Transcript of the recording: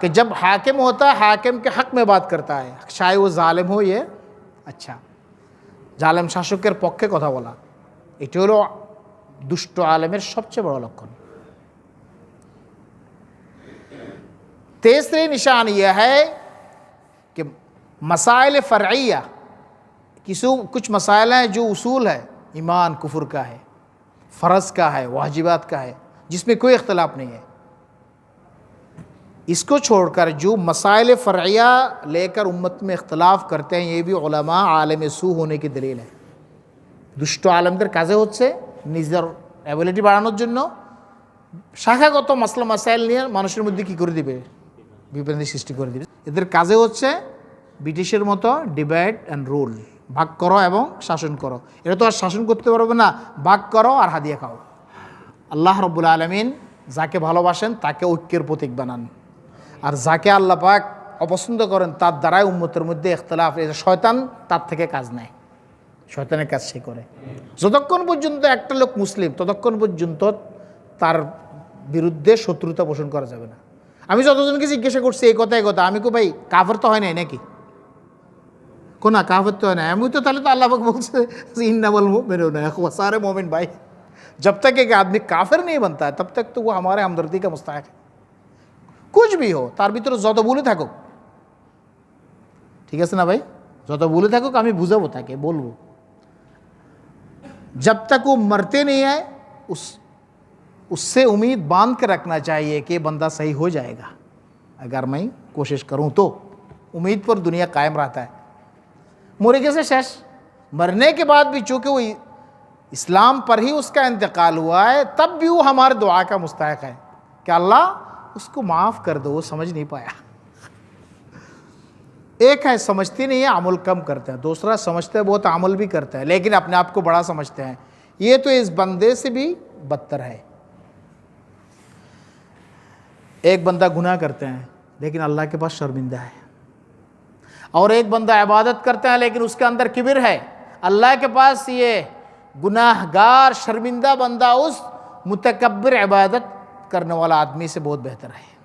कि जब हाकिम होता है हाकिम के हक में बात करता है चाहे वो জালেম हो ये अच्छा জালেম শাসকের পক্ষে কথা বলা এটি হলো দুষ্ট আলেমের সবচেয়ে বড় লক্ষণ तीसरी निशान यह है कि मसाइल फ़र्या किसी कुछ मसाइल हैं जो उसूल है ईमान कुफर का है फ़र्ज़ का है वाजिबात का है जिसमें कोई इख्तलाफ नहीं है इसको छोड़कर जो मसाइल फ़र्या लेकर उम्मत में इख्तलाफ करते हैं ये भी उलमा आलम सू होने की दलील है দুষ্ট আলমদের কাজে হচ্ছে নিজের অ্যাবিলিটি বাড়ানোর জন্য শাখাগত মাসলা মাসাইল নিয়ে মানুষের মধ্যে কী করে দিবে বিভ্রান্তি সৃষ্টি করে দিবে এদের কাজে হচ্ছে ব্রিটিশের মতো ডিভাইড অ্যান্ড রুল ভাগ করো এবং শাসন করো এটা তো আর শাসন করতে পারবে না ভাগ করো আর হাদিয়া খাও আল্লাহ রব্বুল আলমিন যাকে ভালোবাসেন তাকে ঐক্যের প্রতীক বানান আর যাকে আল্লাহ পাক অপছন্দ করেন তার দ্বারাই উম্মতের মধ্যে ইখতলাফ এই যে শয়তান তার থেকে কাজ নেয় শয়তানের কাজ সে করে যতক্ষণ পর্যন্ত একটা লোক মুসলিম ততক্ষণ পর্যন্ত তার বিরুদ্ধে শত্রুতা পোষণ করা যাবে না আমি যতজনকে জিজ্ঞাসা করছি এই কথা এই কথা আমি কো ভাই কাফের তো হয় নাই নাকি কোনা কাফের তো হয় না আমি তো তাহলে তো আল্লাহ পাক বলছে যে इन्ना वल मुमिनून है वो सारे मोमिन भाई जब तक एक आदमी काफिर नहीं बनता है तब तक तो वो हमारे हमदर्दी का मुस्ताक है कुछ भी हो তার ভিতরে যত ভুলে থাকুক ঠিক আছে না ভাই যত ভুলে থাকুক আমি বুঝাবো তাকে বলবো जब तक वो मरते नहीं है उस उससे उम्मीद बांध के रखना चाहिए कि बंदा सही हो जाएगा अगर मैं कोशिश करूं तो उम्मीद पर दुनिया कायम रहता है मुर्गे से शेष मरने के बाद भी चूंकि वो इस्लाम पर ही उसका इंतकाल हुआ है तब भी वो हमारे दुआ का मुस्तक है कि अल्लाह उसको माफ़ कर दो, वो समझ नहीं पाया। एक है, समझते नहीं है, अमल कम करते हैं। दूसरा, समझते हैं, बहुत अमल भी करते हैं, लेकिन अपने आप को बड़ा समझते हैं। ये तो इस बंदे से भी बदतर है। एक बंदा गुनाह करते हैं, लेकिन अल्लाह के पास शर्मिंदा है। और एक बंदा इबादत करता है, लेकिन उसके अंदर किबिर है। अल्लाह के पास ये गुनाहगार, शर्मिंदा बंदा, उस मुतकबर इबादत करने वाला आदमी से बहुत बेहतर है।